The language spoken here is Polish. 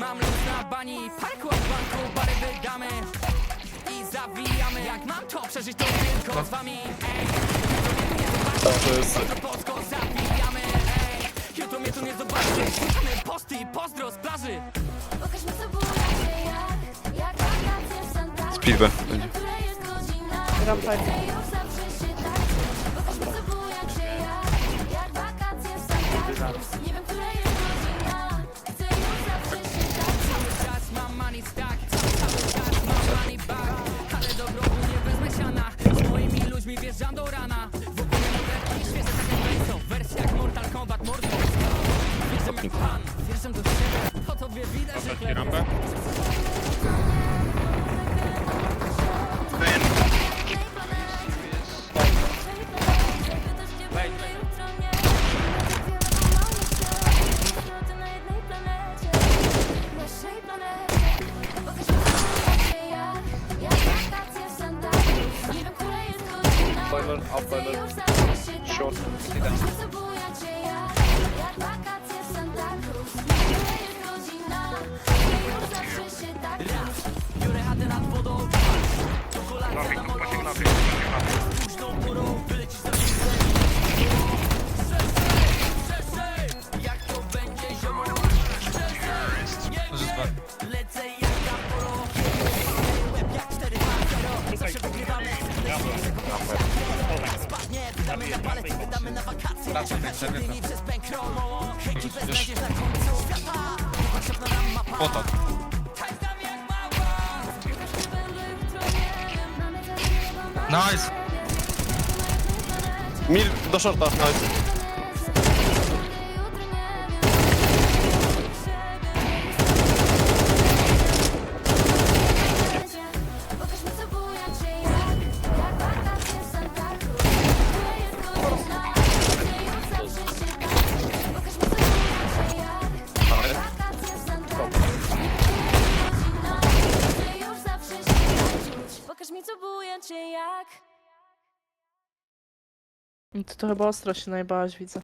Mam luz na bani, parku od banku, bary wydamy I zawijamy. Jak mam to przeżyć to tylko z wami. Ej, To jest... to polsko zabijamy. Ej, jutro mnie tu nie zobaczycie Wrzucamy posty i pozdro z plaży. Pokaż mi co było raczej jak Jak wakacje w Santa Nie będzie. która jest godzina. Rampa. Chcę już zawsze się tak. Czuć Pokaż mi co było jak Jak wakacje w Santa Nie wiem, która jest ludźmi wjeżdżam do rana. W ogóle mogę i świeże takie wejsą Wersja jak Mortal Kombat Mordo Wierzę jak pan, wierzę do siebie. Po tobie widać, że chleb Upperlar, upperlar. Short, silah. Yeah. Mapa Potok. Nice! Mil do shorta, nice. Co było raczej jak To, to chyba ostro się najbałaś, widzę.